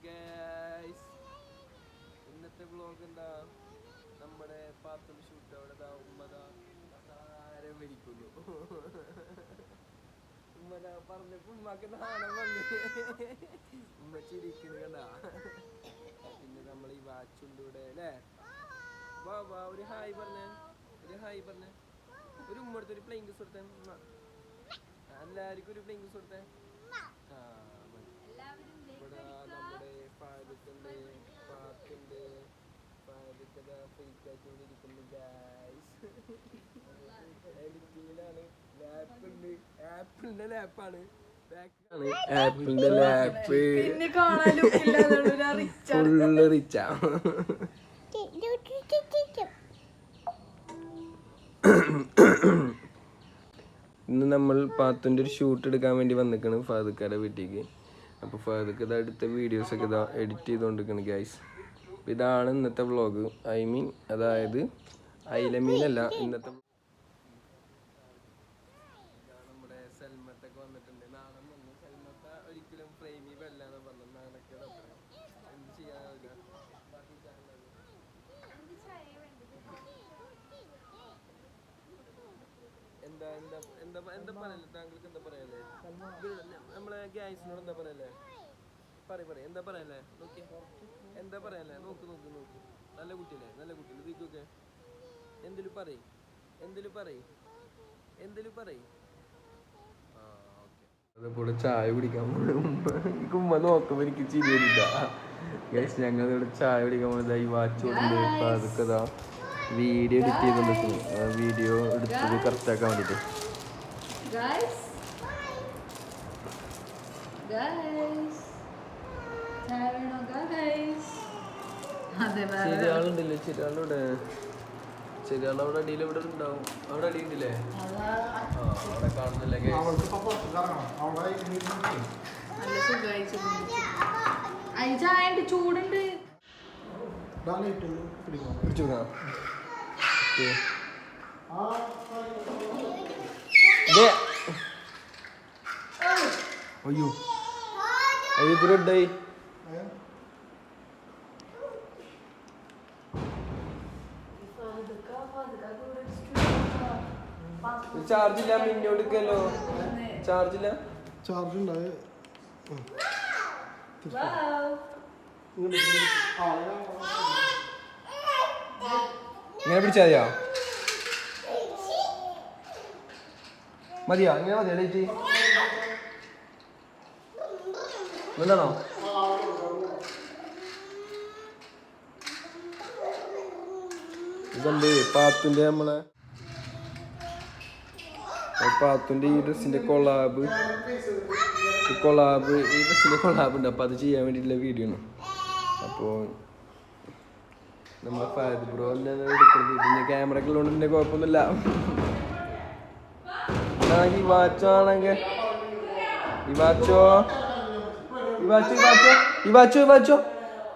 Guys ഇന്നത്തെ vlog എന്താ? നമ്മുടെ പാത്തും ഷൂട്ട് അവിടെ ഉമ്മതാ ആരെ മരിക്കുന്നു ഉമ്മത പറഞ്ഞപ്പോ ഉമ്മക്ക് നാണം വന്ന്. ഉമ്മ ചിരിക്കുന്നു കണ്ടാ. പിന്നെ നമ്മൾ ഈ വാച്ചുണ്ട് ഇവിടെ അല്ലേ? വാ വാ ഒരു ഹായ് പറഞ്ഞേ. ഒരു ഹായ് പറഞ്ഞേ. ഒരു ഉമ്മ എടുത്ത് ഒരു പ്ലെയിൻ കൊടുത്തേ. എല്ലാവർക്കും ഒരു പ്ലെയിൻ കിസ് കൊടുത്തേ ആ മതി ഇവിടെ നമ്മുടെ ഫാരിക്കുണ്ട് പാത്തുണ്ട് ഫാരിക്കത ഫ്രീക്കായിക്കൊണ്ടിരിക്കുന്നു ഗായ്സ് എഡിറ്റിങ്ങിലാണ് ലാപ്പുണ്ട് ആപ്പിളിന്റെ ലാപ്പാണ് ആപ്പിളിന്റെ ലാപ്പ് ഫുള്ള് റിച്ചാ ഇന്ന് നമ്മൾ പാത്തുന്റെ ഒരു ഷൂട്ട് എടുക്കാൻ വേണ്ടി വന്നിരിക്കണം ഫാദുക്കാരുടെ വീട്ടിലേക്ക് അപ്പോൾ ഫാദുക്ക് ഇത് അടുത്ത വീഡിയോസ് ഒക്കെ ഇതാ എഡിറ്റ് ചെയ്തുകൊണ്ടിരിക്കണം ഗൈസ് അപ്പോൾ ഇതാണ് ഇന്നത്തെ വ്ളോഗ് ഐ മീൻ അതായത് അയില അല്ല ഇന്നത്തെ നമ്മുടെ സൽമത്തൊക്കെ വന്നിട്ടുണ്ട്. നാളെ വന്നു സൽമത്ത ഒരിക്കലും പ്രേമി എന്ത് എന്താ എന്താ എന്താ എന്താ പറയല്ലേ താങ്കൾക്ക് എന്താ പറയല്ലേ നമ്മളെ ഗ്യാസിനോട് എന്താ പറയല്ലേ പറ പറ എന്താ പറയല്ലേ നോക്കി എന്താ പറയല്ലേ? നോക്ക് നോക്ക് നോക്ക്. നല്ല കുട്ടിയല്ലേ? നല്ല കുട്ടി. ഇതിക്കൊക്കെ എന്തിലും പറയും. എന്തിലും പറയും. എന്തിലും പറയ്. അതേപോലെ ചായ കുടിക്കാൻ എനിക്ക് ഉമ്മ നോക്കുമ്പോ എനിക്ക് ചിരിയില്ല ഗൈസ് ഞങ്ങൾ ഇവിടെ ചായ കുടിക്കാൻ പോകുന്നത് ഈ വാച്ച് കൊടുക്കുന്നത് ഇപ്പൊ അതൊക്കെ ഇതാ വീഡിയോ എഡിറ്റ് ചെയ്തോണ്ടിരിക്കുന്നു വീഡിയോ എടുത്തത് കറക്റ്റ് ആക്കാൻ വേണ്ടിട്ട് ഗൈസ് ചായ വേണോ ഗൈസ് അതെ ചെറിയ ആളുണ്ടല്ലേ ചെറിയ ആളിവിടെ ചെറിയ ആൾ അവിടെ അടിയിൽ ഇവിടെ ഉണ്ടാവും. അവിടെ അടി ഉണ്ടല്ലേ ആ അവിടെ കാണുന്നില്ല ചൂടുണ്ട്. അയ്യോ. അയ്യോ ഇത് ചാർജ് ഇല്ല മിന്നോടുക്കല്ലോ ചാർജ് ഇല്ല. ചാർജ് ഉണ്ടായ ഇങ്ങനെ പിടിച്ചാ മതിയോ? മതിയോ? ഇങ്ങനെ മതിയോ ലൈറ്റ് എന്താണോ ഇതുണ്ട് പാത്തുന്റെ നമ്മളെ പാത്തുന്റെ ഈ ഡ്രസ്സിന്റെ കൊളാബ് കൊളാബ് ഈ ഡ്രസ്സിന്റെ കൊളാബ് ഉണ്ട്. അപ്പൊ അത് ചെയ്യാൻ വേണ്ടിയിട്ടുള്ള വീഡിയോ ആണ്. അപ്പോൾ നമ്മളെ ഫാദ് ബ്രോ തന്നെയാണ് എടുക്കുന്നത്? പിന്നെ ക്യാമറ ഒക്കെ ഉള്ളതുകൊണ്ട് പിന്നെ കുഴപ്പമൊന്നുമില്ല. ഈ വാച്ചോ ഈ വാച്ചോ? ഈ വാച്ചോ ഈ വാച്ചോ? ഈ വാച്ചോ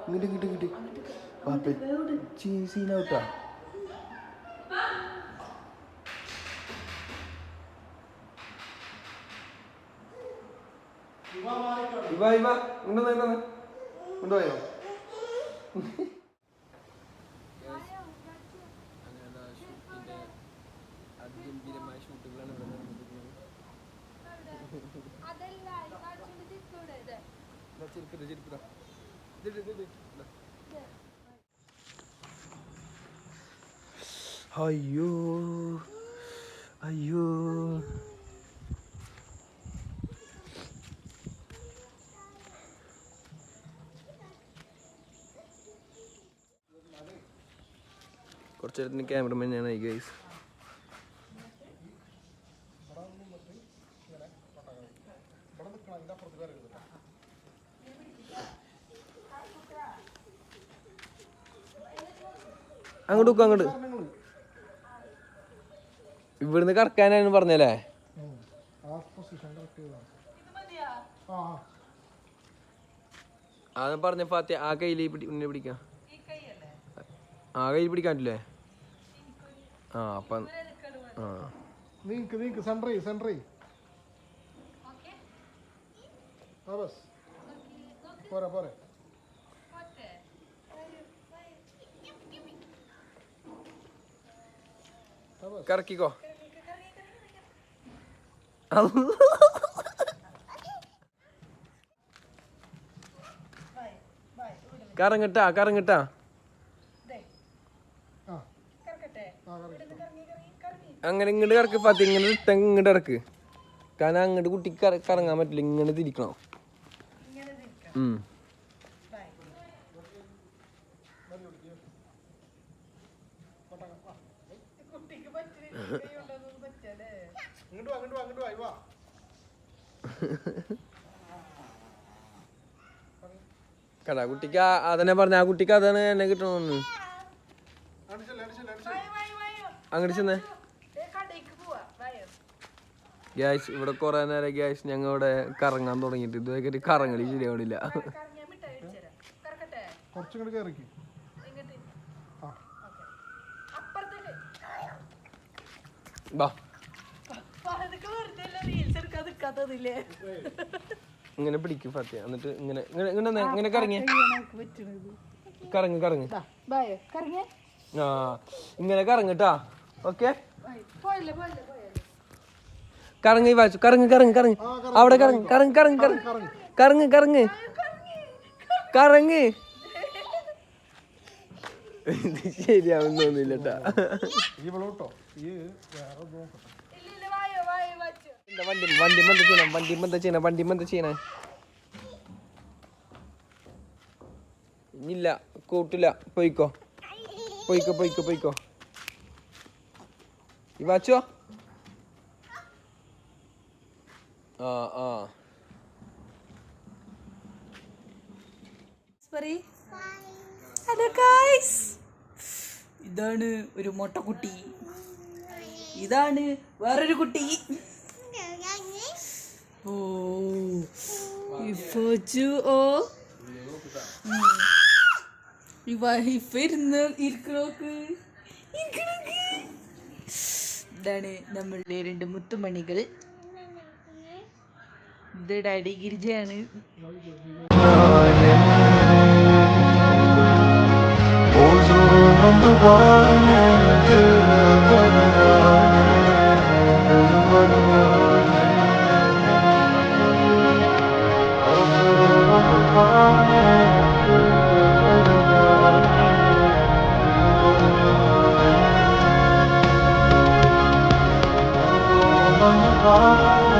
ഇങ്ങോട്ട് ഇങ്ങോട്ട് ഇങ്ങോട്ട്. വാപ്പ ഇവ ഇവ ഉണ്ടെന്ന് ഇതാ. അയ്യോ. അയ്യോ. കുറച്ച് നേരത്തിന് ക്യാമറമാൻ ഞാനായി ഗൈസ് അങ്ങോട്ട് നോക്കുക അങ്ങോട്ട്. ഇവിടുന്ന് കറക്കാനാണ് പറഞ്ഞല്ലേ? ആ പറഞ്ഞ ഫാത്തി ആ കയ്യിൽ പിടി പിടിക്കാം. ആ കയ്യിൽ പിടിക്കാനില്ലേ ആ അപ്പം ആ. നീക്ക് നീക്ക് സെൻട്രൈ സെൻട്രൈ ആ ബസ് പോരെ പോരെ കറക്കിക്കോ. കറങ്ങിട്ടാ കറങ്ങിട്ടാ. അങ്ങനെ ഇങ്ങോട്ട് കറക്ക് പത്ത് ഇങ്ങനെ ഇട്ട ഇങ്ങോട്ട് ഇറക്ക് കാരണം അങ്ങോട്ട് കുട്ടിക്ക് കറ- കറങ്ങാൻ പറ്റില്ല ഇങ്ങനെ തിരിക്കണം. ഉം. കടാ കുട്ടിക്ക് അതന്നെ പറഞ്ഞ ആ കുട്ടിക്ക് അതന്നെ എന്നെ കിട്ടണമെന്ന് അങ്ങോട്ട് ചെന്നേ. ഗ്യാസ് ഇവിടെ കുറെ നേരം ഗ്യാസ് ഞങ്ങൾ ഇവിടെ കറങ്ങാൻ തുടങ്ങിയിട്ട്. ഇതുവരെ കറങ്ങലി ശരിയാവണില്ല ഇങ്ങനെ പിടിക്കും ഫത്യ എന്നിട്ട് ഇങ്ങനെ ഇങ്ങനെ ഇങ്ങനെ വന്നേ, കറങ്ങി കറങ്ങി. കറങ്ങ് കറങ്ങ് ആ ഇങ്ങനെ കറങ്ങിട്ടാ ഓക്കെ കറങ്ങി വാച്ചു കറങ്ങ് കറങ്ങ് കറങ്ങ്. അവിടെ കറങ്ങ് കറങ്ങ് കറങ്ങ് കറങ്ങ് കറങ്ങ്. കറങ്ങ് കറങ്ങ്. ശരിയാവുന്നൊന്നുമില്ല വണ്ടി വണ്ടി എന്താ ചെയ്യണം വണ്ടി എന്താ ചെയ്യണം വണ്ടി എന്താ ചെയ്യണേ. ഇല്ല കൂട്ടില്ല. പോയിക്കോ. പോയിക്കോ പോയിക്കോ പോയിക്കോ. ഈ വാച്ചോ ആ ആ ഹലോ ഗായ്സ് ഇതാണ് ഒരു മൊട്ടക്കുട്ടി. ഇതാണ് വേറൊരു കുട്ടി. ഓ ഓ. ഇവ ഇഫ ഇരുന്ന് ഇരിക്കണോക്ക്? ഇരിക്കണോക്ക്. ഇതാണ് നമ്മളുടെ രണ്ട് മുത്തുമണികൾ. ഇത് ഡാഡി ഗിരിജയാണ്. Oh, heart.